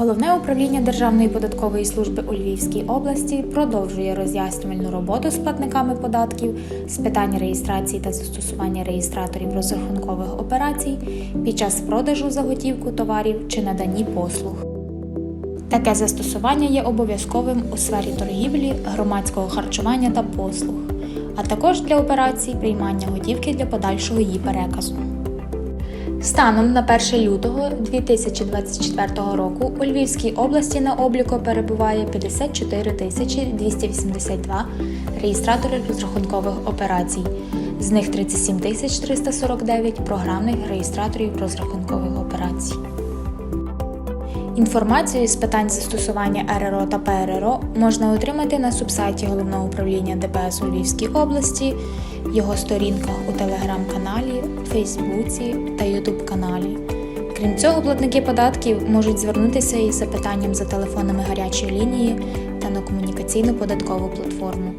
Головне управління Державної податкової служби у Львівській області продовжує роз'яснювальну роботу з платниками податків з питань реєстрації та застосування реєстраторів розрахункових операцій під час продажу за готівку товарів чи наданні послуг. Таке застосування є обов'язковим у сфері торгівлі, громадського харчування та послуг, а також для операцій приймання готівки для подальшого її переказу. Станом на 1 лютого 2024 року у Львівській області на обліку перебуває 54 тисячі 282 реєстратори розрахункових операцій, з них 37 тисяч 349 програмних реєстраторів розрахункових операцій. Інформацію з питань застосування РРО та ПРРО можна отримати на субсайті Головного управління ДПС у Львівській області, його сторінках у телеграм-каналі, Фейсбуці та Ютуб каналі. Крім цього, платники податків можуть звернутися із запитанням за телефонами гарячої лінії та на комунікаційну податкову платформу.